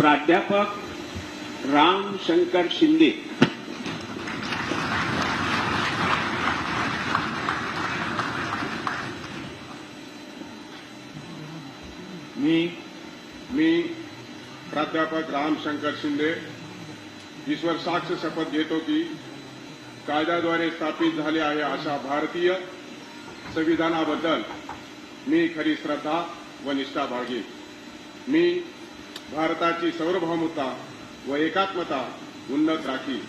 प्राध्यापक राम शंकर शिंदे. मी मी प्राध्यापक रामशंकर शिंदे ईश्वर साक्ष शपथ घेतो की कायद्याद्वारे स्थापित झाले आहे अशा भारतीय संविधानाबद्दल मी खरी श्रद्धा व निष्ठा बाळगेन. मी भारताची सार्वभौमता व एकात्मता उन्नत राखी.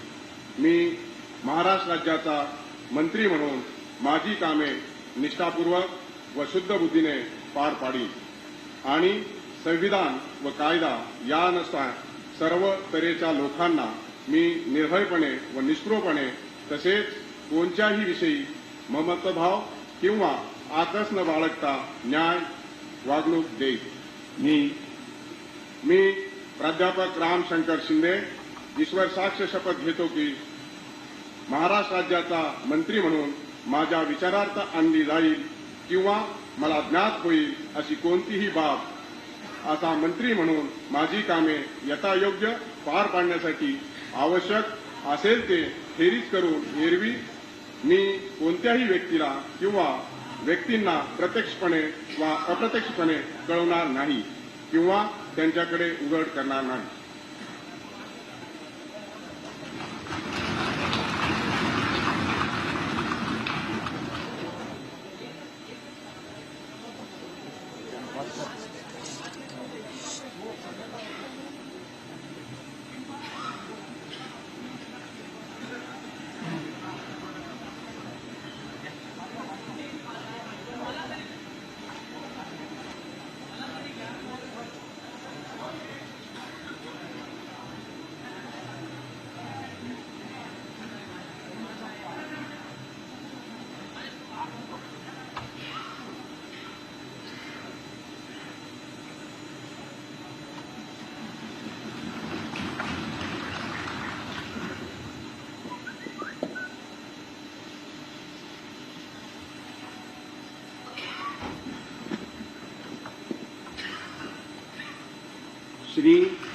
मी महाराष्ट्र राज्याचा मंत्री म्हणून माझी कामे निष्ठापूर्वक व शुद्ध बुद्धीने पार पाडी. आणि संविधान व कायदा यानुसार सर्व तऱ्हेच्या लोकांना मी निर्भयपणे व निष्क्रोपणे तसेच कोणत्याही विषयी ममत्वभाव किंवा आकस न बाळगता न्याय वागणूक देईल मी मी प्राध्यापक रामशंकर शिंदे ईश्वर साक्ष शपथ घेतो की महाराष्ट्र राज्याचा मंत्री म्हणून माझ्या विचारार्थ आणली जाईल किंवा मला ज्ञात होईल अशी कोणतीही बाब. असा मंत्री म्हणून माझी कामे यथायोग्य पार पाडण्यासाठी आवश्यक असेल ते फेरीज करून एरवी मी कोणत्याही व्यक्तीला किंवा व्यक्तींना प्रत्यक्षपणे वा अप्रत्यक्षपणे कळवणार नाही किंवा त्यांच्याकडे उघड करणार नाही. શ્રી